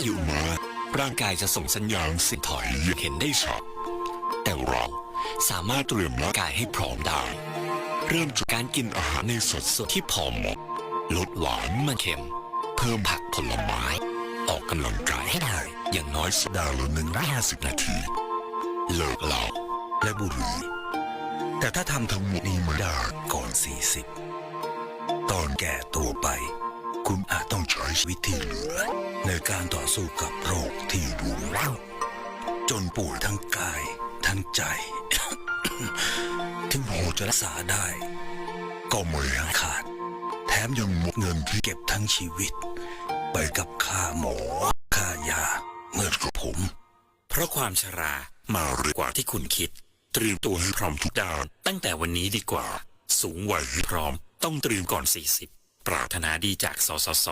อายุมาร่างกายจะส่งสัญญาณสิถอยเห็นได้ชัดแต่เราสามารถเตรียมร่างกายให้พร้อมได้ เริ่มจากการกินอาหารในสดสดที่พอเหมาะลดหวานมันเค็ม เพิ่มผักผลไม้ ออกกำลังกายให้ได้ อย่างน้อยสัปดาห์ละหนึ่งร้อยห้าสิบนาที เลิกเหล้าและบุหรี่แต่ถ้าทำทั้งหมดนี้มาได้ก่อน 40 ตอนแก่ตัวไป คุณอาจต้องใช้วิธีเหลือ ในการต่อสู้กับโรคที่รุนแรงจนป่วยทั้งกายทั้งใจ ถึงพอจะรักษาได้ ก็ไม่ขาด แถมยังหมดเงินที่เก็บทั้งชีวิต ไปกับค่าหมอ ค่ายาเมื่อกับผม เพราะความชรามาเร็วกว่าที่คุณคิด เตรียมตัวให้พร้อมทุกด้านตั้งแต่วันนี้ดีกว่า สูงวัยพร้อมต้องเตรียมก่อน 40 ปรารถนาดีจากสสส